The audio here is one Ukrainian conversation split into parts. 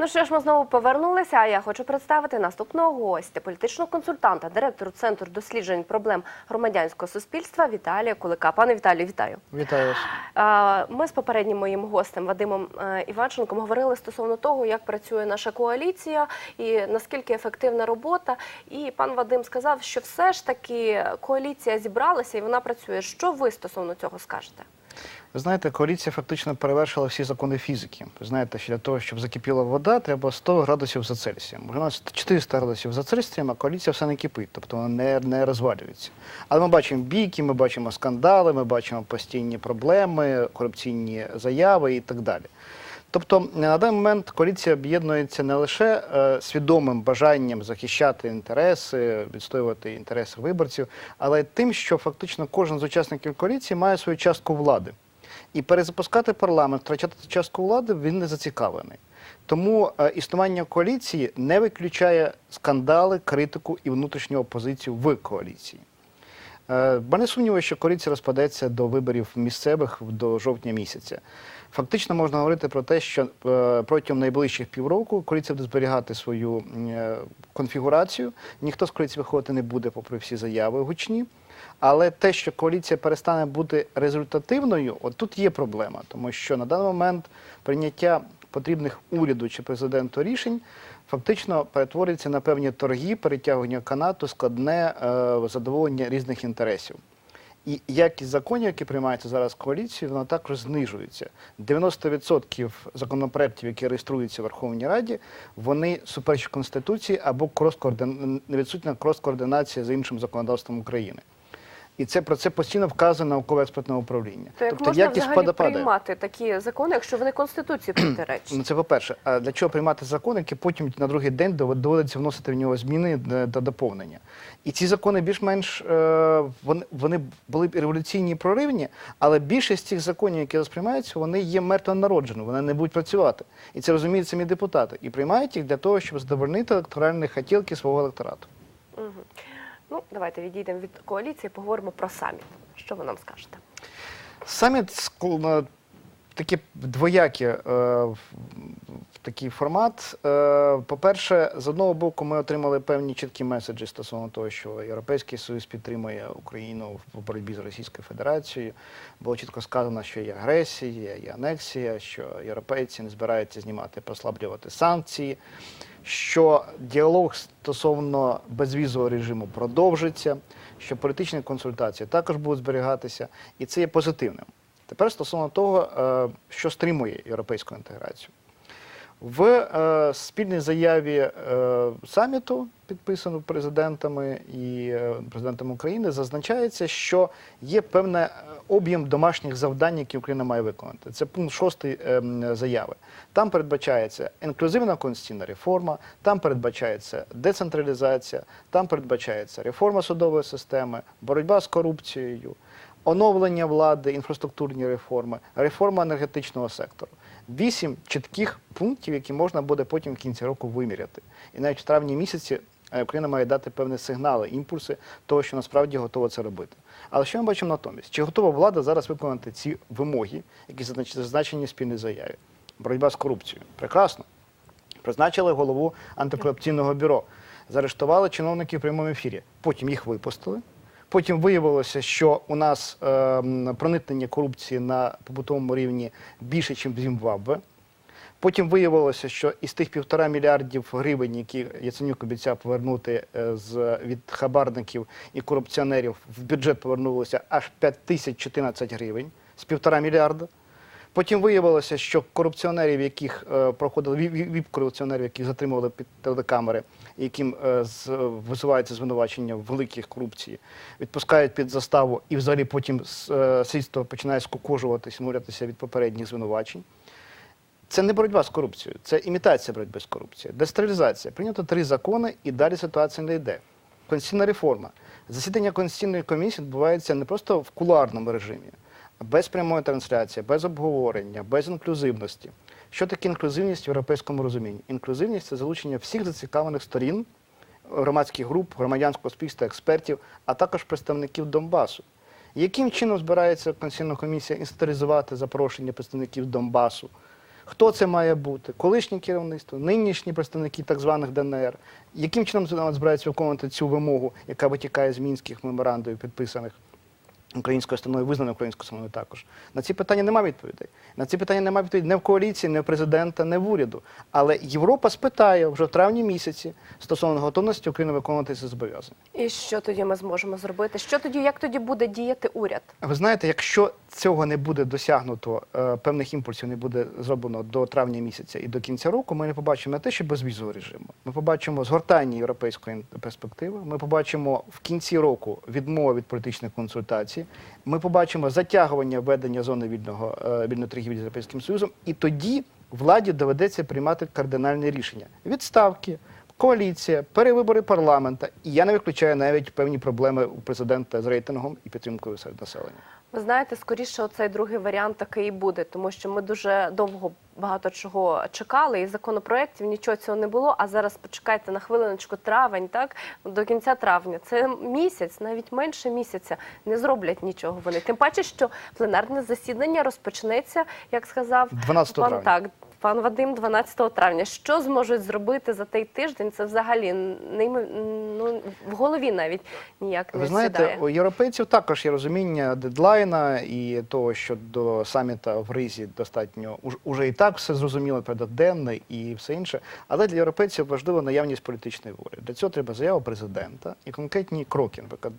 Ну що ж, ми знову повернулися. А я хочу представити наступного гостя, політичного консультанта, директору центру досліджень проблем громадянського суспільства Віталія Кулика. Пане Віталію, вітаю. Вітаю вас. Ми з попереднім моїм гостем Вадимом е, Іванченком говорили стосовно того, як працює наша коаліція і наскільки ефективна робота. І пан Вадим сказав, що все ж таки коаліція зібралася і вона працює. Що ви стосовно цього скажете? Ви знаєте, коаліція фактично перевершила всі закони фізики. Ви знаєте, що для того, щоб закипіла вода, треба 100 градусів за Цельсієм. У нас 400 градусів за Цельсієм, а коаліція все не кипить, тобто вона не, не розвалюється. Але ми бачимо бійки, ми бачимо скандали, ми бачимо постійні проблеми, корупційні заяви і так далі. Тобто на даний момент коаліція об'єднується не лише е, свідомим бажанням захищати інтереси, відстоювати інтереси виборців, але й тим, що фактично кожен з учасників коаліції має свою частку влади. І перезапускати парламент, втрачати частку влади він не зацікавлений. Тому е, існування коаліції не виключає скандали, критику і внутрішню опозицію в коаліції. Мене сумніваю, що коаліція розпадеться до виборів місцевих до жовтня місяця. Фактично можна говорити про те, що е, протягом найближчих півроку коаліція буде зберігати свою е, конфігурацію. Ніхто з коаліції виходити не буде, попри всі заяви гучні. Але те, що коаліція перестане бути результативною, от тут є проблема, тому що на даний момент прийняття потрібних уряду чи президенту рішень фактично перетворюється на певні торги, перетягування канату, складне е, задоволення різних інтересів. І якість законів, які приймаються зараз коаліцією, вона також знижується. 90% законопроєктів, які реєструються в Верховній Раді, вони суперечать Конституції або крос-координ- відсутня крос-координація з іншим законодавством України. І це про це постійно вказує науково-експертне управління. То як тобто можна якість взагалі впада падає. приймати такі закони, якщо вони конституції протиречать? Ну це по-перше. А для чого приймати закон, який потім на другий день доводиться вносити в нього зміни е, та доповнення? І ці закони більш-менш е, вони, вони були б революційні і проривні, але більшість цих законів, які зараз приймаються, вони є мертвонароджені, вони не будуть працювати. І це розуміють самі депутати. І приймають їх для того, щоб задовольнити електоральні хотілки свого електорату. Мгм. Ну, давайте відійдемо від коаліції, поговоримо про саміт. Що ви нам скажете? Саміт таке е, такий формат. Е, По-перше, з одного боку, ми отримали певні чіткі меседжі стосовно того, що Європейський Союз підтримує Україну в боротьбі з Російською Федерацією. Було чітко сказано, що є агресія, є анексія, що європейці не збираються знімати, послаблювати санкції. Що діалог стосовно безвізового режиму продовжиться, що політичні консультації також будуть зберігатися, і це є позитивним. Тепер стосовно того, е, що стримує європейську інтеграцію. В е, спільній заяві е, саміту, підписану президентами і е, президентом України, зазначається, що є певний е, об'єм домашніх завдань, які Україна має виконати. Це пункт 6 заяви. Там передбачається інклюзивна конституційна реформа, там передбачається децентралізація, там передбачається реформа судової системи, боротьба з корупцією, оновлення влади, інфраструктурні реформи, реформа енергетичного сектору. Вісім чітких пунктів, які можна буде потім в кінці року виміряти. І навіть в травні місяці е, Україна має дати певні сигнали, імпульси того, що насправді готова це робити. Але що ми бачимо натомість? Чи готова влада зараз виконати ці вимоги, які зазнач- зазначені в спільній заяві? Боротьба з корупцією. Прекрасно. Призначили голову антикорупційного бюро, заарештували чиновників в прямому ефірі. Потім їх випустили. Потім виявилося, що у нас е, проникнення корупції на побутовому рівні більше, ніж в Зімбабве. Потім виявилося, що із тих півтора мільярдів гривень, які Яценюк обіцяв повернути е, з від хабарників і корупціонерів, в бюджет повернулося аж 5014 гривень з півтора мільярда. Потім виявилося, що корупціонерів, яких е, проходили віп-корупціонерів, яких затримували під телекамери, яким е, висувається звинувачення в великих корупції, відпускають під заставу, і взагалі потім е, слідство починає скукожуватися, мурятися від попередніх звинувачень. Це не боротьба з корупцією, це імітація боротьби з корупцією. Децентралізація. Прийнято три закони, і далі ситуація не йде. Конституційна реформа. Засідання Конституційної комісії відбувається не просто в кулуарному режимі, без прямої трансляції, без обговорення, без інклюзивності. Що таке інклюзивність в європейському розумінні? Інклюзивність це залучення всіх зацікавлених сторін, громадських груп, громадянського суспільства, експертів, а також представників Донбасу. Яким чином збирається Конституційна комісія інституалізувати запрошення представників Донбасу? Хто це має бути? Колишнє керівництво, нинішні представники так званих ДНР. Яким чином збирається виконувати цю вимогу, яка витікає з мінських меморандумів, підписаних українською стороною, визнаною українською стороною також? На ці питання немає відповідей. На ці питання немає відповідей не в коаліції, не в президента, не в уряду. Але Європа спитає вже в травні місяці стосовно готовності України виконувати ці зобов'язання. І що тоді ми зможемо зробити? Що тоді, як тоді буде діяти уряд? Ви знаєте, якщо цього не буде досягнуто, е, певних імпульсів не буде зроблено до травня місяця і до кінця року, ми не побачимо не те, що безвізового режиму. Ми побачимо згортання європейської перспективи. Ми побачимо в кінці року відмову від політичних консультацій. Ми побачимо затягування введення зони вільного е, вільної торгівлі з Європейським Союзом, і тоді владі доведеться приймати кардинальне рішення: відставки. Коаліція, перевибори парламента, і я не виключаю навіть певні проблеми у президента з рейтингом і підтримкою серед населення. Ви знаєте, скоріше оцей другий варіант такий і буде, тому що ми дуже довго багато чого чекали, і законопроєктів нічого цього не було. А зараз почекайте на хвилиночку травень, так до кінця травня. Це місяць, навіть менше місяця. Не зроблять нічого вони. Тим паче, що пленарне засідання розпочнеться, як сказав 12 пан травня. так. Пан Вадим 12 травня. Що зможуть зробити за той тиждень? Це взагалі неймо- ну, в голові навіть ніяк не Ви знаєте, сідає. у європейців також є розуміння дедлайна і того, що до саміта в Ризі достатньо уж- уже і так все зрозуміло денне і все інше. Але для європейців важлива наявність політичної волі. Для цього треба заява президента і конкретні кроки. Наприклад,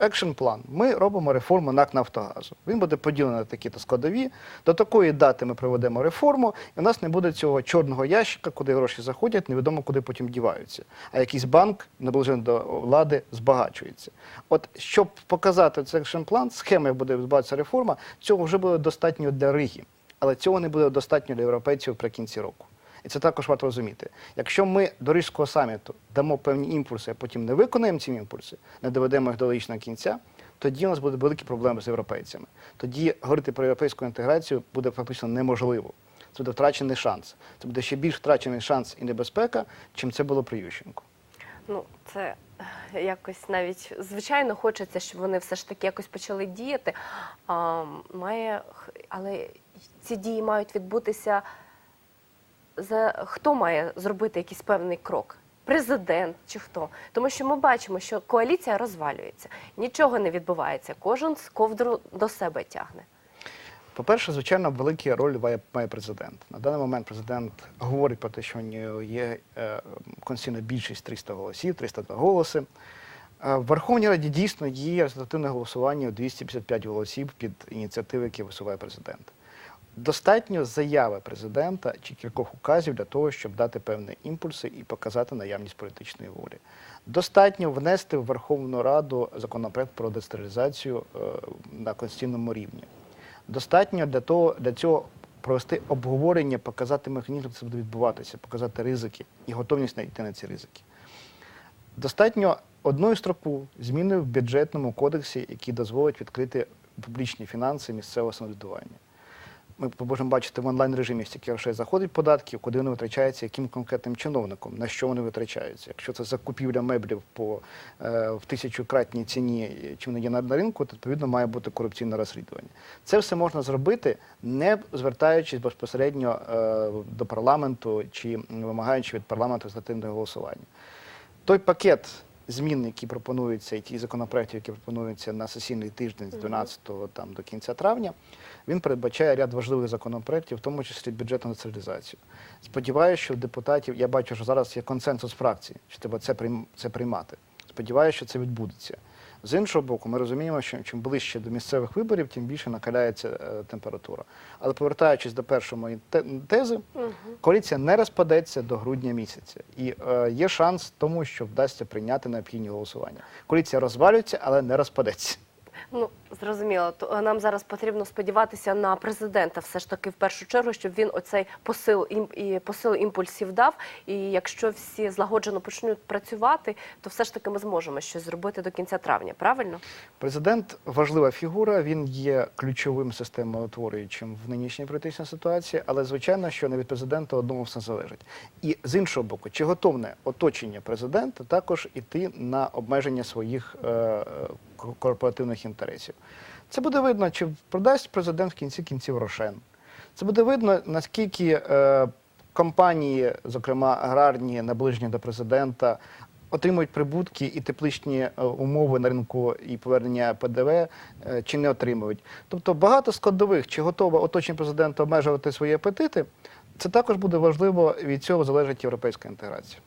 екшн план. Ми робимо реформу НАК Нафтогазу. Він буде поділений на такі-то складові. До такої дати ми проведемо реформу, і у нас не буде цього чорного ящика, куди гроші заходять, невідомо куди потім діваються. А якийсь банк, наближений до влади, збагачується. От щоб показати цей екшн план, схема, як буде відбуватися реформа, цього вже буде достатньо для Риги. Але цього не буде достатньо для європейців при кінці року. І це також варто розуміти. Якщо ми до Ризького саміту дамо певні імпульси, а потім не виконаємо ці імпульси, не доведемо їх до логічного кінця, тоді у нас будуть великі проблеми з європейцями. Тоді говорити про європейську інтеграцію буде фактично неможливо. Це буде втрачений шанс. Це буде ще більш втрачений шанс і небезпека, чим це було при Ющенку. Ну, це е, якось навіть звичайно хочеться, щоб вони все ж таки якось почали діяти. А, має, але ці дії мають відбутися за хто має зробити якийсь певний крок? Президент чи хто? Тому що ми бачимо, що коаліція розвалюється, нічого не відбувається. Кожен з ковдру до себе тягне. По-перше, звичайно, велику роль має, президент. На даний момент президент говорить про те, що нього є е, конституційна більшість 300 голосів, 302 голоси. Е, В Верховній Раді дійсно є результативне голосування у 255 голосів під ініціативи, які висуває президент. Достатньо заяви президента чи кількох указів для того, щоб дати певні імпульси і показати наявність політичної волі. Достатньо внести в Верховну Раду законопроект про децентралізацію е, на конституційному рівні. Достатньо для того для цього провести обговорення, показати механізм, як це буде відбуватися, показати ризики і готовність йти на ці ризики. Достатньо одної строку зміни в бюджетному кодексі, які дозволять відкрити публічні фінанси місцевого самоврядування. Ми можемо бачити в онлайн режимі, стільки грошей заходить податків, куди вони витрачаються, яким конкретним чиновником, на що вони витрачаються. Якщо це закупівля меблів по е, в тисячократній ціні, чим вони є на, на ринку, то відповідно має бути корупційне розслідування. Це все можна зробити, не звертаючись безпосередньо е, до парламенту чи вимагаючи від парламенту результативного голосування. Той пакет змін, які пропонуються, і ті законопроекти, які пропонуються на сесійний тиждень з 12 там, до кінця травня, він передбачає ряд важливих законопроєктів, в тому числі бюджетну націоналізацію. Сподіваюся, що депутатів, я бачу, що зараз є консенсус фракції, що треба це, прийм- це приймати. Сподіваюся, що це відбудеться. З іншого боку, ми розуміємо, що чим ближче до місцевих виборів, тим більше накаляється е, температура. Але повертаючись до першої моєї те- тези, коаліція не розпадеться до грудня місяця. І е, є шанс тому, що вдасться прийняти необхідні голосування. Коаліція розвалюється, але не розпадеться. Ну зрозуміло, то нам зараз потрібно сподіватися на президента, все ж таки в першу чергу, щоб він оцей посил ім і посил імпульсів дав. І якщо всі злагоджено почнуть працювати, то все ж таки ми зможемо щось зробити до кінця травня. Правильно? Президент важлива фігура, він є ключовим системоутворюючим в нинішній політичній ситуації, але звичайно, що не від президента одному все залежить. І з іншого боку, чи готовне оточення президента також іти на обмеження своїх е, е, корпоративних інтересів? Це буде видно, чи продасть президент в кінці кінців Рошен. Це буде видно, наскільки е, компанії, зокрема аграрні, наближені до президента, отримують прибутки і тепличні е, умови на ринку і повернення ПДВ е, чи не отримують. Тобто багато складових, чи готове оточення президента обмежувати свої апетити, це також буде важливо, від цього залежить європейська інтеграція.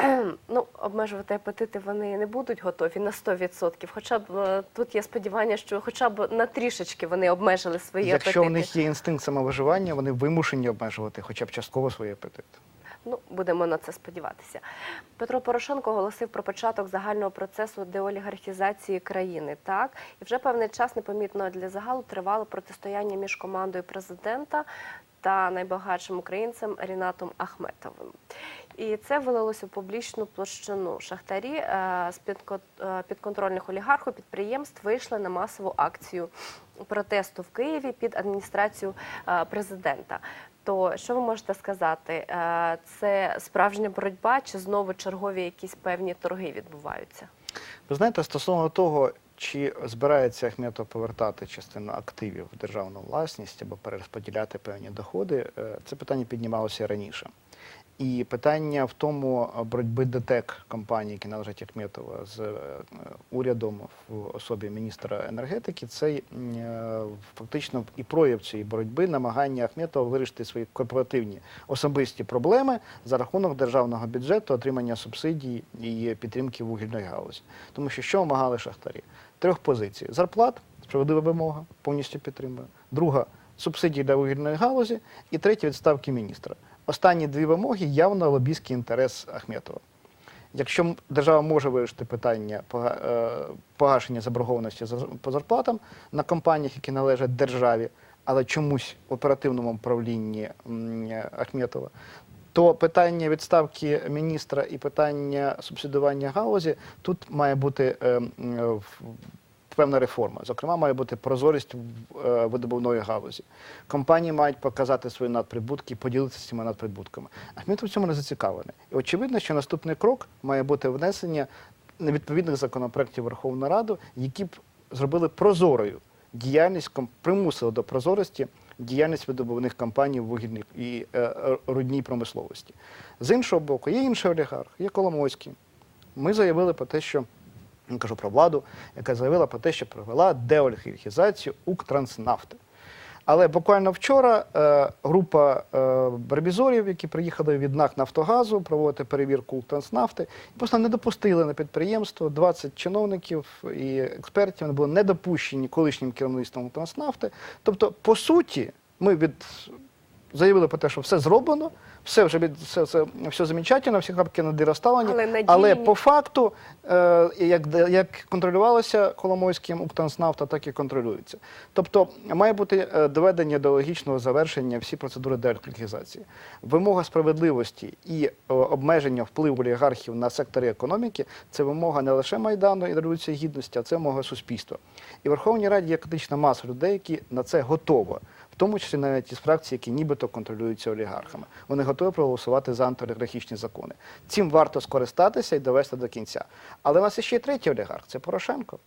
Ну, обмежувати апетити вони не будуть готові на 100%. Хоча б е, тут є сподівання, що хоча б на трішечки вони обмежили свої Якщо апетити. у них є інстинкт самовиживання, вони вимушені обмежувати хоча б частково свої апетити. Ну, будемо на це сподіватися. Петро Порошенко оголосив про початок загального процесу деолігархізації країни. Так і вже певний час непомітно для загалу тривало протистояння між командою президента та найбагатшим українцем Рінатом Ахметовим. І це вилилося в публічну площину. Шахтарі е, з е, підконтрольних олігархів підприємств вийшли на масову акцію протесту в Києві під адміністрацію е, президента. То що ви можете сказати? Це справжня боротьба чи знову чергові якісь певні торги відбуваються? Ви знаєте, стосовно того, чи збирається Ахметов повертати частину активів в державну власність або перерозподіляти певні доходи, це питання піднімалося раніше. І питання в тому боротьби ДТЕК компанії, які належать Ахметова з е, урядом в особі міністра енергетики, це е, фактично і прояв цієї боротьби, намагання Ахметова вирішити свої корпоративні особисті проблеми за рахунок державного бюджету, отримання субсидій і підтримки вугільної галузі. Тому що що вимагали шахтарі? Трьох позицій: зарплат, справедлива вимога, повністю підтримую. Друга субсидії для вугільної галузі, і третя відставки міністра. Останні дві вимоги явно лобійський інтерес Ахметова. Якщо держава може вирішити питання е, погашення заборгованості за- по зарплатам на компаніях, які належать державі, але чомусь в оперативному управлінні Ахметова, то питання відставки міністра і питання субсидування галузі тут має бути е, е, в- певна реформа. Зокрема, має бути прозорість в е, видобувної галузі. Компанії мають показати свої надприбутки, поділитися цими надприбутками. А Ахметов в цьому не зацікавлений. І очевидно, що наступний крок має бути внесення відповідних законопроєктів в Верховну Раду, які б зробили прозорою діяльність, примусили до прозорості діяльність видобувних компаній в вугільній і е, е, рудній промисловості. З іншого боку, є інший олігарх, є Коломойський. Ми заявили про те, що кажу про владу, яка заявила про те, що провела деолігархізацію Укртранснафти. Але буквально вчора е, група е, барбізорів, які приїхали від НАК Нафтогазу проводити перевірку Укртранснафти, просто не допустили на підприємство 20 чиновників і експертів. Вони були не допущені колишнім керівництвом Укртранснафти. Тобто, по суті, ми від заявили про те, що все зроблено, все вже від все, все, все замечательно, всі крапки над розставлені. Але але по факту, е, як, як контролювалося Коломойським Укртранснафта, так і контролюється. Тобто має бути е, доведення до логічного завершення всі процедури деолігархізації. Вимога справедливості і е, обмеження впливу олігархів на сектори економіки це вимога не лише Майдану і Революції Гідності, а це вимога суспільства. І в Верховній Раді є критична маса людей, які на це готові. Тому числі навіть із фракцій, які нібито контролюються олігархами. Вони готові проголосувати за антиолігархічні закони. Цим варто скористатися і довести до кінця. Але у нас ще є третій олігарх це Порошенко.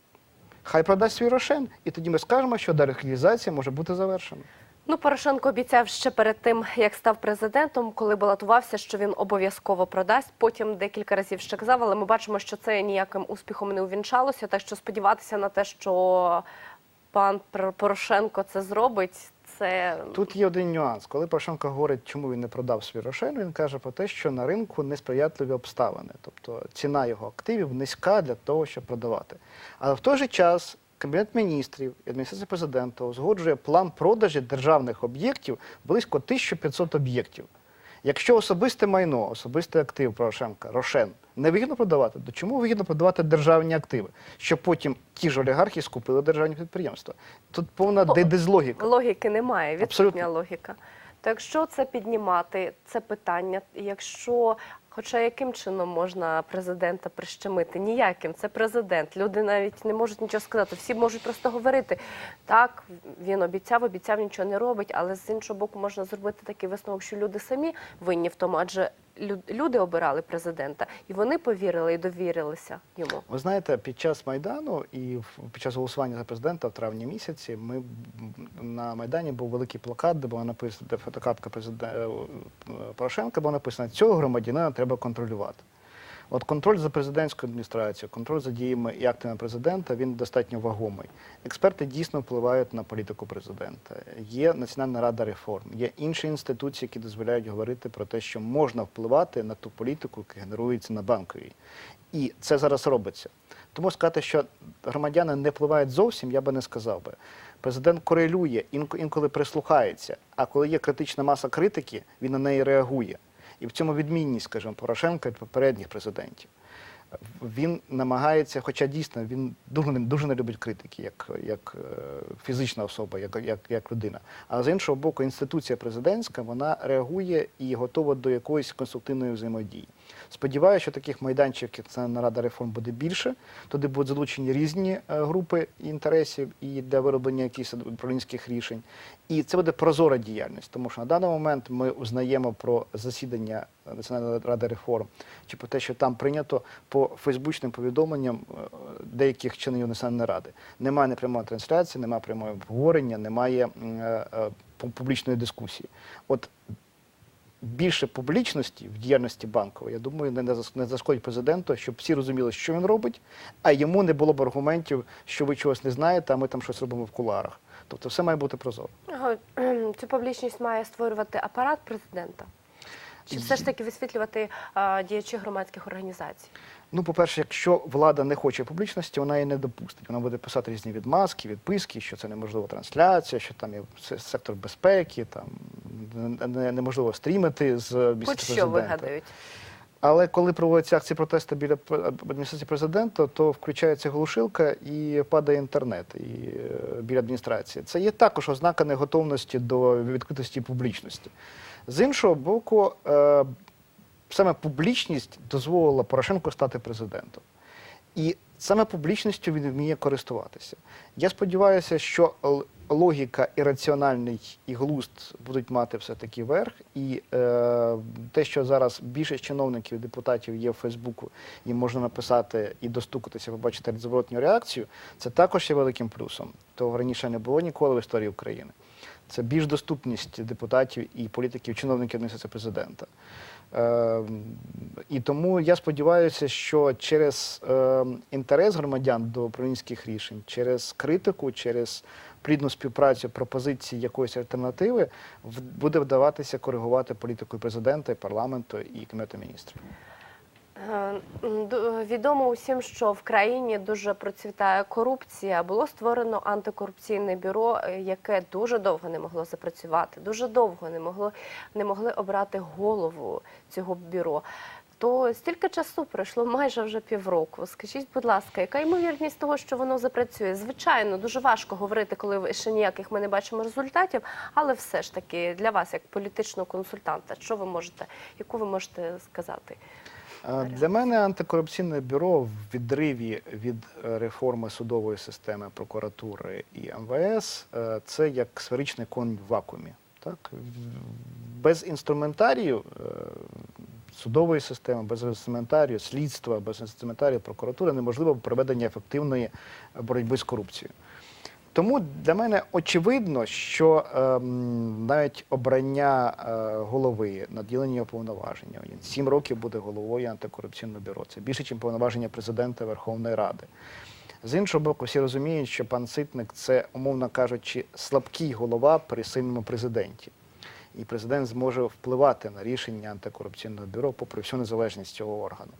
Хай продасть свій рошен, і тоді ми скажемо, що деолігархізація може бути завершена. Ну, Порошенко обіцяв ще перед тим, як став президентом, коли балотувався, що він обов'язково продасть. Потім декілька разів ще казав, але ми бачимо, що це ніяким успіхом не увінчалося. Так що сподіватися на те, що пан Пор- Порошенко це зробить, це Тут є один нюанс. Коли Порошенко говорить, чому він не продав свій рошен, він каже про те, що на ринку несприятливі обставини. Тобто ціна його активів низька для того, щоб продавати. Але в той же час Кабінет міністрів і адміністрація президента узгоджує план продажі державних об'єктів близько 1500 об'єктів. Якщо особисте майно, особистий актив Порошенка, Рошен, не вигідно продавати, то чому вигідно продавати державні активи, щоб потім ті ж олігархи скупили державні підприємства? Тут повна дезлогіка. логіки немає, відсутня Абсолютно. логіка. То якщо це піднімати, це питання, якщо. Хоча яким чином можна президента прищемити? Ніяким. Це президент. Люди навіть не можуть нічого сказати. Всі можуть просто говорити. Так, він обіцяв, обіцяв, нічого не робить, але з іншого боку можна зробити такий висновок, що люди самі винні в тому, адже люди обирали президента, і вони повірили і довірилися йому. Ви знаєте, під час Майдану і під час голосування за президента в травні місяці ми на Майдані був великий плакат, де була написана де фотокартка президента Порошенка, була написана цього громадянина треба контролювати. От контроль за президентською адміністрацією, контроль за діями і актами президента він достатньо вагомий. Експерти дійсно впливають на політику президента. Є Національна рада реформ, є інші інституції, які дозволяють говорити про те, що можна впливати на ту політику, яка генерується на банковій. І це зараз робиться. Тому сказати, що громадяни не впливають зовсім, я би не сказав би. Президент корелює, інко- інколи прислухається. А коли є критична маса критики, він на неї реагує. І в цьому відмінність, скажімо, Порошенка від попередніх президентів. Він намагається, хоча дійсно він дуже, не- дуже не любить критики, як, як е, фізична особа, як, як, як людина. А з іншого боку, інституція президентська вона реагує і готова до якоїсь конструктивної взаємодії. Сподіваюся, що таких майданчиків, як Національна рада реформ, буде більше. Туди будуть залучені різні е, групи інтересів і для вироблення якихось управлінських рішень. І це буде прозора діяльність, тому що на даний момент ми узнаємо про засідання Національної ради реформ чи про те, що там прийнято по фейсбучним повідомленням е, деяких членів Національної ради. Немає непрямої трансляції, немає прямого обговорення, немає е, пу- публічної дискусії. От більше публічності в діяльності банкової, я думаю, не, зашкодить президенту, щоб всі розуміли, що він робить, а йому не було б аргументів, що ви чогось не знаєте, а ми там щось робимо в куларах. Тобто все має бути прозоро. Цю публічність має створювати апарат президента. Чи все ж таки висвітлювати а, діячі громадських організацій? Ну, по-перше, якщо влада не хоче публічності, вона її не допустить. Вона буде писати різні відмазки, відписки, що це неможлива трансляція, що там є сектор безпеки, там не- не- неможливо стрімити з Хоч місця що президента. вигадають. Але коли проводяться акції протесту біля адміністрації президента, то включається глушилка і падає інтернет і, е, біля адміністрації. Це є також ознака неготовності до відкритості і публічності. З іншого боку, е, саме публічність дозволила Порошенку стати президентом. І саме публічністю він вміє користуватися. Я сподіваюся, що логіка і раціональний і глузд будуть мати все-таки верх. І е, те, що зараз більшість чиновників, і депутатів є в Фейсбуку, їм можна написати і достукатися, побачити зворотню реакцію, це також є великим плюсом. Того раніше не було ніколи в історії України. Це більш доступність депутатів і політиків, чиновників адміністрації президента. Е, і тому я сподіваюся, що через е, інтерес громадян до управлінських рішень, через критику, через плідну співпрацю пропозиції якоїсь альтернативи буде вдаватися коригувати політику президента, парламенту і кабінету міністрів. Е, Відомо усім, що в країні дуже процвітає корупція. Було створено антикорупційне бюро, е, яке дуже довго не могло запрацювати, дуже довго не могло не могли обрати голову цього бюро. То стільки часу пройшло майже вже півроку. Скажіть, будь ласка, яка ймовірність того, що воно запрацює? Звичайно, дуже важко говорити, коли ще ніяких ми не бачимо результатів, але все ж таки для вас, як політичного консультанта, що ви можете, яку ви можете сказати? Е, Для мене антикорупційне бюро в відриві від е, реформи судової системи прокуратури і МВС е, це як сферичний конь в вакуумі. Так? Без інструментарію судової системи, без інструментарію слідства, без інструментарію прокуратури неможливо проведення ефективної боротьби з корупцією. Тому для мене очевидно, що ем, навіть обрання е, голови, наділення повноваження, він сім років буде головою антикорупційного бюро. Це більше, ніж повноваження президента Верховної Ради. З іншого боку, всі розуміють, що пан Ситник це, умовно кажучи, слабкий голова при сильному президенті. І президент зможе впливати на рішення антикорупційного бюро, попри всю незалежність цього органу.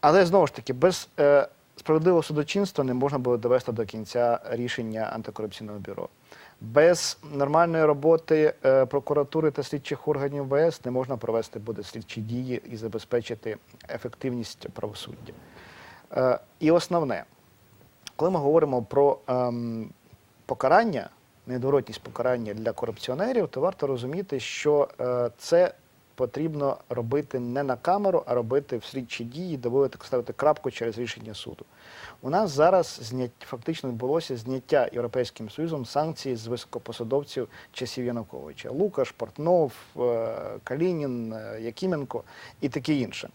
Але знову ж таки, без е, справедливого судочинства не можна було довести до кінця рішення антикорупційного бюро. Без нормальної роботи е, прокуратури та слідчих органів ВС не можна провести буде слідчі дії і забезпечити ефективність правосуддя. Е, і основне, коли ми говоримо про ем, покарання, недоротність покарання для корупціонерів, то варто розуміти, що е, це потрібно робити не на камеру, а робити в слідчі дії, доводити ставити крапку через рішення суду. У нас зараз знять, фактично відбулося зняття Європейським Союзом санкцій з високопосадовців часів Януковича. Лукаш, Портнов, е, Калінін, е, Якименко і таке інше.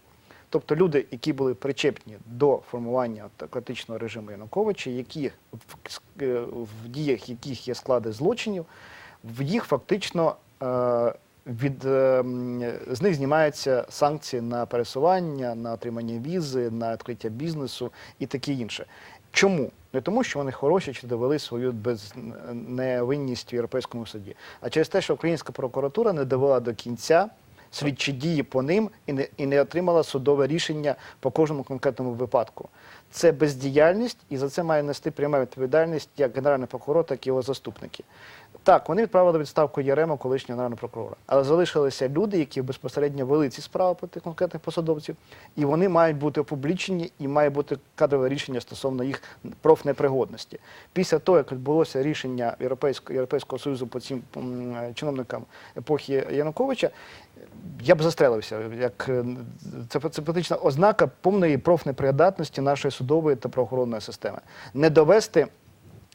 Тобто люди, які були причепні до формування автократичного режиму Януковича, які в, е, в діях яких є склади злочинів, в їх фактично від е, з них знімаються санкції на пересування, на отримання візи, на відкриття бізнесу і таке інше. Чому? Не тому, що вони хороші чи довели свою безневинність в Європейському суді, а через те, що українська прокуратура не довела до кінця слідчі дії по ним і не, і не отримала судове рішення по кожному конкретному випадку. Це бездіяльність, і за це має нести пряма відповідальність як генеральний прокурор, так і його заступники. Так, вони відправили відставку Ярема, колишнього генерального прокурора, але залишилися люди, які безпосередньо вели ці справи проти конкретних посадовців, і вони мають бути опублічені, і має бути кадрове рішення стосовно їх профнепригодності. Після того, як відбулося рішення Європейського, Європейського Союзу по цим чиновникам епохи Януковича, я б застрелився. Як е, це, це фактична ознака повної профнепридатності нашої судової та правоохоронної системи. Не довести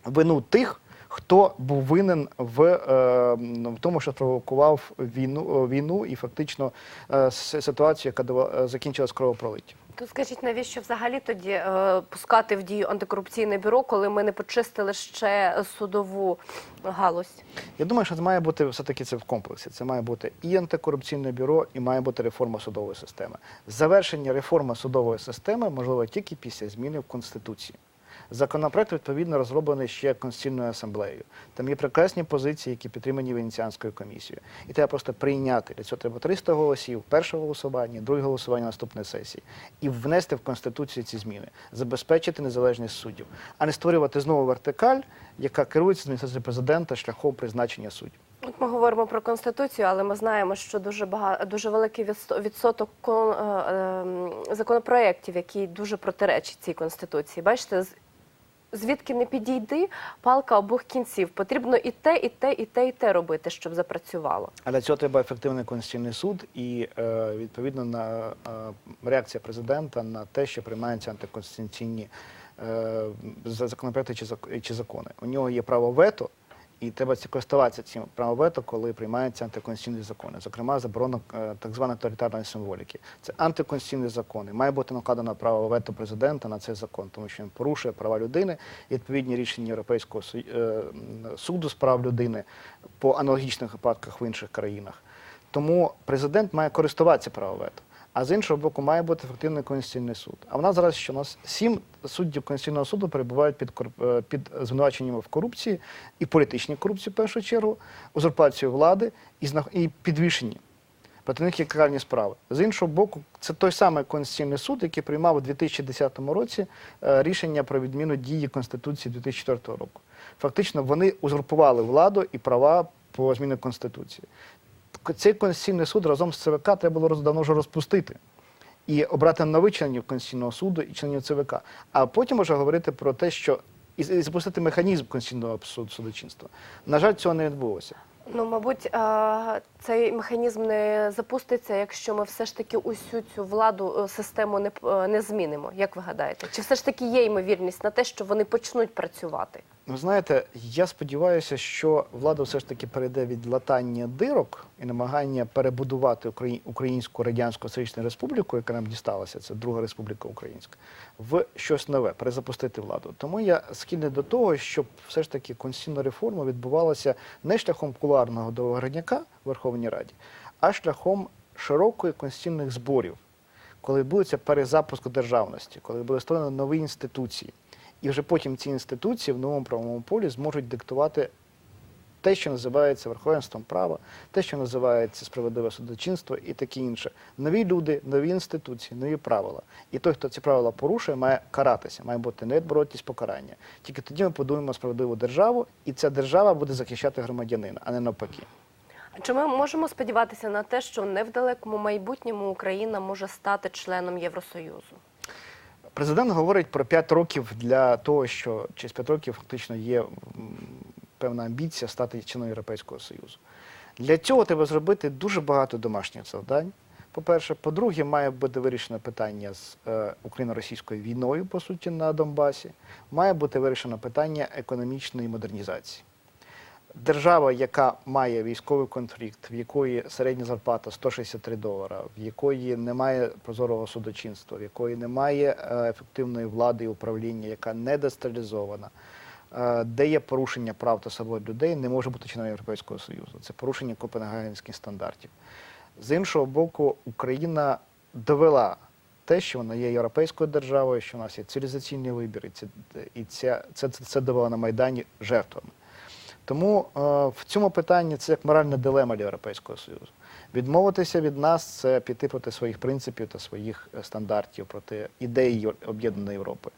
вину тих, хто був винен в, е, в тому, що спровокував війну, війну і фактично е, ситуацію, яка е, закінчилась кровопролиттям. То скажіть, навіщо взагалі тоді е, пускати в дію антикорупційне бюро, коли ми не почистили ще судову галузь? Я думаю, що це має бути все-таки це в комплексі. Це має бути і антикорупційне бюро, і має бути реформа судової системи. Завершення реформи судової системи можливо тільки після зміни в Конституції. Законопроект відповідно розроблений ще Конституційною асамблеєю. Там є прекрасні позиції, які підтримані Венеціанською комісією. І треба просто прийняти. Для цього треба 300 голосів, перше голосування, друге голосування наступної сесії, і внести в Конституцію ці зміни, забезпечити незалежність суддів, а не створювати знову вертикаль, яка керується з адміністрації президента шляхом призначення суддів. От ми говоримо про конституцію, але ми знаємо, що дуже багато дуже великий відсоток е, ем, законопроєктів, які дуже протиречать цій конституції. Бачите, звідки не підійди, палка обох кінців. Потрібно і те, і те, і те, і те робити, щоб запрацювало. А для цього треба ефективний конституційний суд і е, відповідно на е, реакція президента на те, що приймаються антиконституційні е, законопроекти чи, зак- чи закони. У нього є право вето, і треба користуватися цим правом вето, коли приймаються антиконституційні закони. Зокрема, заборона е, так званої тоталітарної символіки. Це антиконституційні закони. Має бути накладено право вето президента на цей закон, тому що він порушує права людини і відповідні рішення Європейського е, суду з прав людини по аналогічних випадках в інших країнах. Тому президент має користуватися правом вето. А з іншого боку, має бути ефективний конституційний суд. А в нас зараз що у нас сім суддів Конституційного суду перебувають під е, під звинуваченнями в корупції і політичній корупції, в першу чергу, узурпацію влади і і підвішенні. Проти них є каральні справи. З іншого боку, це той самий Конституційний суд, який приймав у 2010 році е, рішення про відміну дії Конституції 2004 року. Фактично, вони узурпували владу і права по зміні Конституції. Цей Конституційний суд разом з ЦВК треба було давно вже розпустити і обрати нових членів Конституційного суду і членів ЦВК. А потім вже говорити про те, що і, запустити механізм Конституційного суд- судочинства. На жаль, цього не відбулося. Ну, мабуть, цей механізм не запуститься, якщо ми все ж таки усю цю владу е, систему не, е, не змінимо. Як ви гадаєте? Чи все ж таки є ймовірність на те, що вони почнуть працювати? Ви знаєте, я сподіваюся, що влада все ж таки перейде від латання дирок і намагання перебудувати Украї- Українську Радянську Соціалістичну Республіку, яка нам дісталася, це Друга Республіка Українська, в щось нове, перезапустити владу. Тому я схильний до того, щоб все ж таки конституційна реформа відбувалася не шляхом кулуарного договорняка в Верховній Раді, а шляхом широкої конституційних зборів, коли відбудеться перезапуск державності, коли буде створено нові інституції. І вже потім ці інституції в новому правовому полі зможуть диктувати те, що називається верховенством права, те, що називається справедливе судочинство і таке інше. Нові люди, нові інституції, нові правила. І той, хто ці правила порушує, має каратися, має бути невідворотність покарання. Тільки тоді ми подумаємо справедливу державу, і ця держава буде захищати громадянина, а не навпаки. Чи ми можемо сподіватися на те, що не в далекому майбутньому Україна може стати членом Євросоюзу? Президент говорить про 5 років для того, що через 5 років фактично є певна амбіція стати членом Європейського Союзу. Для цього треба зробити дуже багато домашніх завдань. По-перше, по-друге, має бути вирішено питання з е, україно-російською війною, по суті, на Донбасі. Має бути вирішено питання економічної модернізації. Держава, яка має військовий конфлікт, в якої середня зарплата 163 долара, в якої немає прозорого судочинства, в якої немає е, ефективної влади і управління, яка не децентралізована, е, де є порушення прав та свобод людей, не може бути членом Європейського Союзу. Це порушення Копенгагенських стандартів. З іншого боку, Україна довела те, що вона є європейською державою, що у нас є цивілізаційний вибір, і це, це, це, це, довела на Майдані жертвами. Тому е, в цьому питанні це як моральна дилема для Європейського Союзу. Відмовитися від нас це піти проти своїх принципів та своїх е, стандартів, проти ідеї об'єднаної Європи.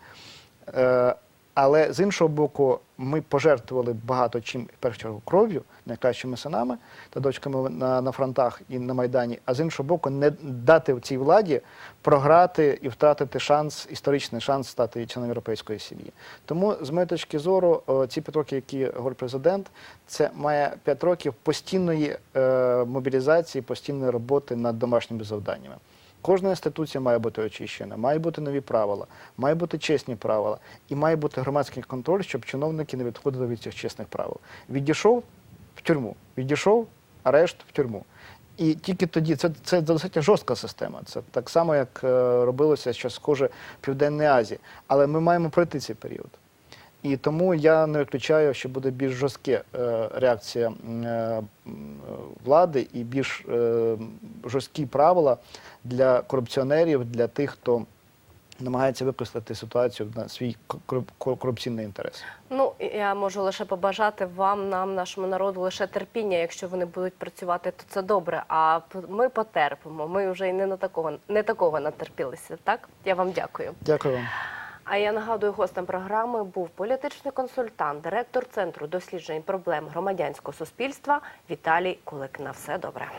Але з іншого боку, ми пожертвували багато чим, першу чергу, кров'ю, найкращими синами та дочками на, на фронтах і на Майдані, а з іншого боку, не дати цій владі програти і втратити шанс, історичний шанс стати членом європейської сім'ї. Тому, з моєї точки зору, ці п'ять років, які говорить президент, це має п'ять років постійної е, мобілізації, постійної роботи над домашніми завданнями. Кожна інституція має бути очищена, має бути нові правила, має бути чесні правила і має бути громадський контроль, щоб чиновники не відходили від цих чесних правил. Відійшов в тюрму, відійшов, арешт в тюрму. І тільки тоді це, це достатньо жорстка система. Це так само, як е, робилося що схоже в Південній Азії. Але ми маємо пройти цей період. І тому я не виключаю, що буде більш жорстка е, реакція е, влади і більш е, жорсткі правила для корупціонерів, для тих, хто намагається використати ситуацію на свій кор- кор- корупційний інтерес. Ну, я можу лише побажати вам, нам, нашому народу, лише терпіння. Якщо вони будуть працювати, то це добре. А ми потерпимо. Ми вже й не на такого не такого натерпілися. Так я вам дякую. Дякую вам. А я нагадую, гостем програми був політичний консультант, директор центру досліджень проблем громадянського суспільства Віталій Кулик. На все добре.